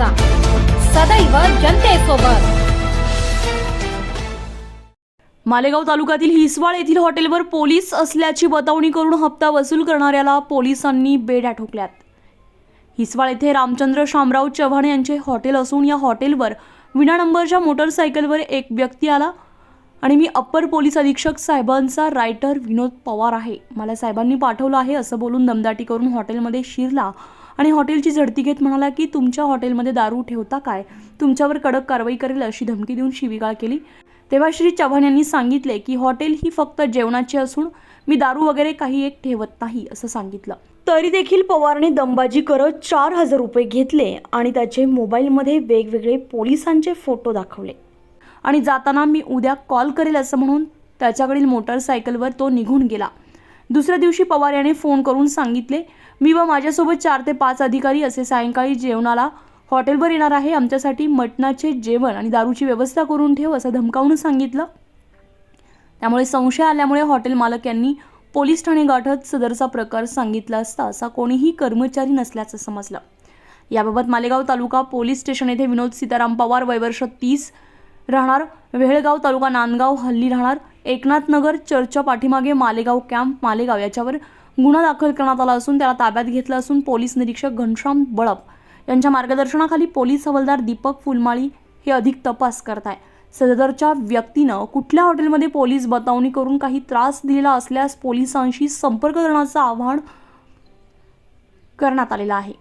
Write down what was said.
बागलांचा सदैव जनतेसोबत मालेगाव तालुक्यातील हिसवाळ येथील हॉटेलवर पोलीस असल्याची बतावणी करून हप्ता वसूल करणाऱ्याला पोलिसांनी बेड्या ठोकल्यात. हिसवाळ येथे रामचंद्र शामराव चव्हाण यांचे हॉटेल असून या हॉटेलवर विना नंबरच्या मोटरसायकलवर एक व्यक्ती आला आणि मी अप्पर पोलीस अधीक्षक साहेबांचा रायटर विनोद पवार आहे. मला साहेबांनी पाठवलं आहे असं बोलून दमदाटी करून हॉटेलमध्ये शिरला आणि हॉटेलची झडती घेत म्हणाला की तुमच्या हॉटेलमध्ये दारू ठेवता काय? तुमच्यावर कडक कारवाई करेल अशी धमकी देऊन शिवीगाळ केली. तेव्हा श्री चव्हाण यांनी सांगितले की हॉटेल ही फक्त जेवणाची असून मी दारू वगैरे काही एक ठेवत नाही असं सांगितलं. तरी देखील पवारने दमबाजी करत चार हजार रुपये घेतले आणि त्याचे मोबाईलमध्ये वेगवेगळे पोलिसांचे फोटो दाखवले. आणि जाताना मी उद्या कॉल करेल असं म्हणून त्याच्याकडील मोटरसायकलवर तो निघून गेला. दुसऱ्या दिवशी पवार याने फोन करून सांगितले मी व माझ्यासोबत चार ते पाच अधिकारी असे सायंकाळी जेवणाला हॉटेलवर येणार आहे. आमच्यासाठी मटणाचे जेवण आणि दारूची व्यवस्था करून ठेव असं धमकावून सांगितलं. त्यामुळे संशय आल्यामुळे हॉटेल मालक यांनी पोलीस ठाणे गाठत सदरचा प्रकार सांगितला असता असा कोणीही कर्मचारी नसल्याचं समजलं. याबाबत मालेगाव तालुका पोलीस स्टेशन येथे विनोद सीताराम पवार वयवर्ष तीस राहणार. वेहळगाव तालुका नांदगाव हल्ली राहणार. एकनाथनगर चर्चच्या पाठीमागे मालेगाव कॅम्प मालेगाव याच्यावर गुन्हा दाखल करण्यात आला असून त्याला ताब्यात घेतलं असून पोलीस निरीक्षक घनश्याम बळप यांच्या मार्गदर्शनाखाली पोलीस हवालदार दीपक फुलमाळी हे अधिक तपास करत आहे सदरच्या व्यक्तीनं कुठल्या हॉटेलमध्ये पोलीस बतावणी करून काही त्रास दिलेला असल्यास पोलिसांशी संपर्क करण्याचं आव्हान करण्यात आलेलं आहे.